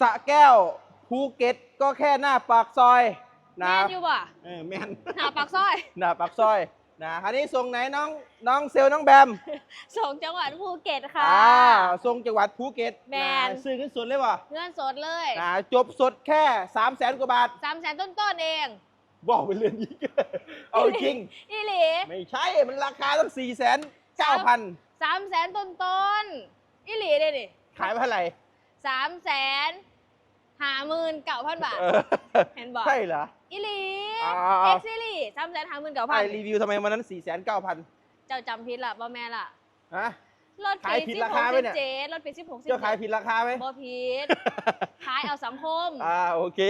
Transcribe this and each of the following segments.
สระแก้วภูเก็ตก็แค่หน้าปากซอยแมนะนอยู่บ่เออแมน หาปากซอย หน้าปากซอยนะคันนี้ส่งไหนน้องน้องเซลลน้องแบมส่งจังหวัดภูเก็ตค่ะ อ่าส่งจังหวัดภูเก็ตแมนะซื้อขึ้นสดเลยวะเงื่อนสดเลยนะจบสดแค่3 0 0แสนกว่าบาท สามแสนต้นๆเองบอกไปเรื่องนี้เอาจริง อีหลีไม่ใช่ มันราคาตั้ง4 9 0 0 0 สามแสนต้นๆอีหลีเลยดิขายไปเท่าไหร่ สามแสนหาหมื่นเก้าพันบาทเออเห็นบอกใช่เหรออีหลีอ่า เอ็กซ์ซีรีสามแสนหาหมื่นเก้าพัไอ้นรีวิวทำไมวันนั้น4 9 0 0 0เจ้าจำผิดละบ่แม่ล่ะ ฮะ รถขายปีผิดสิบราหคากไหมสิเนี่ยบเจ็ดรถปีสิบหกสิบเจ้าขายผิดราคาไหมบ่ผิด ขายเอาสังคม อ่าโอเค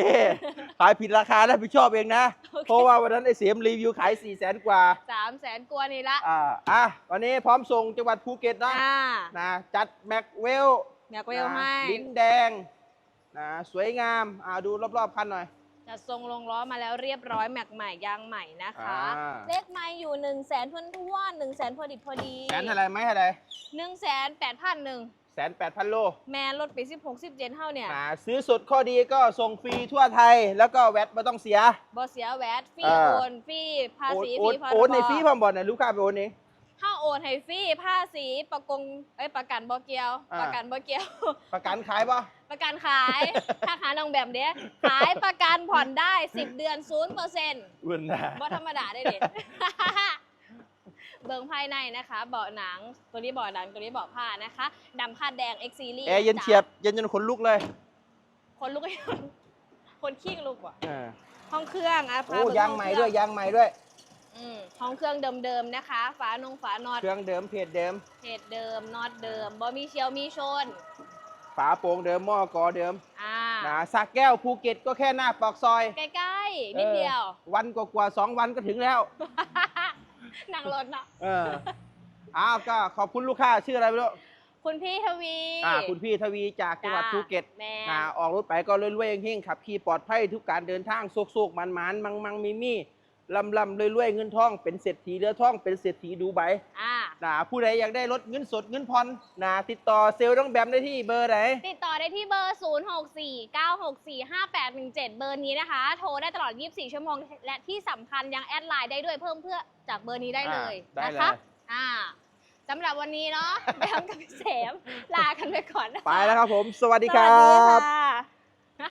ขายผิดราคาแล้วผิดชอบเองนะ โอเค เพราะว่าวันนั้นไอ้เสียมรีวิวขาย4 0 0แสนกว่า สามแสนกว่านี่ละอ่าอะวันนี้พร้อมส่งจังหวัดภูเก็ตนะอ่านะจัดแม็กเวล อยากเวลให้ลิ้นแดงนะสวยงามอ่าดูรอบๆคันหน่อยจะทรงลงล้อมาแล้วเรียบร้อยแม็กใหม่ยางใหม่นะคะอ่าเลขไม้อยู่1นึ่งแสนทวนทวนหนึ่งแสนพอดิบพอดีแสนเท่าไหรไหมเท่าไหรหนึ่งแสนแปดพันหนึ่งแสนแปดพันโล แมนรถปีสิบหกสิบเจ็ดเท่าเนี่ยอ่าซื้อสุดข้อดีก็ส่งฟรีทั่วไทย แล้วก็แวตไม่ต้องเสียบอเสียแวดฟรีอ่าโอนฟรีภาโอนษีโอฟนรีพรโอนในบฟรีพร้อมบอลนะลูกค้าไปโอนเองถ้า โอนให้ฟรีภาษีประกงเอ้ยประกันบอเกียว อ่า ประกันบอเกียว ประกันขายปะ ประกันขาย ถ้าขายน้องแบบเนี้ยขายประกันผ่อนได้ 10 เดือน0%เปอร์เซ็นต์อุ่นนะบ่ธรรมดาได้ดิเบิ่งภายในนะคะ เบาะหนัง ตัวนี้เบาะหนัง ตัวนี้เบาะผ้านะคะดำคาดแดง X Series แอร์เย็นเฉียบ เย็นจนขนลุกเลยคนลุก คนขี้ลุกว่ะ อ่าห้องเครื่องอะพาโอ้เบิ่ยางห้อใหม่เครื่ด้วยยางใหม่ด้วย อืมห้องเครื่องเดิมๆนะคะ ฝานงฝานอดเครื่องเดิมเพจเดิม เพจเดิมน็อตเดิมบ่มีเชียวมีชน ฝาโปร่งเดิมหม้อกอเดิมอ่า นะสักแก้วภูเก็ตก็แค่หน้าปากซอยใกล้ๆ นิดเดียว ออวันกว่าๆสองวันก็ถึงแล้ว นั่งรถเนาะเอออ้าวก็ขอบคุณลูกค้าชื่ออะไรไม่รู้คุณพี่ทวีอ่าคุณพี่ทวีจากจังหวัดจ้าภูเก็ต แม่นะออกรถไปก็รวยๆเฮงๆขับขี่ปลอดภัยทุกการเดินทางโซกๆมันๆมังมังมีมี ลำลำๆรวยๆเงินทอง เป็นเศรษฐีเรือทอง เป็นเศรษฐีดูไบอ่า นะผู้ใดอยากได้รถเงินสดเงินผ่อนนะติดต่อเซลล์น้องแบมได้ที่เบอร์ไหน ติดต่อได้ที่เบอร์ 0 6 4 9 6 4 5 8 1 7 เบอร์นี้นะคะ โทรได้ตลอด 24 ชั่วโมง และที่สำคัญยังแอดไลน์ได้ด้วยเพิ่มเพื่อจากเบอร์นี้ได้เลยอ่าได้นะเลย คะอ่าสำหรับวันนี้เนาะ แบมกับพี่เสมลากันไปก่อนนะคะไปแล้วครับผม สวัสดีสควัรัสดีบ ค่ะ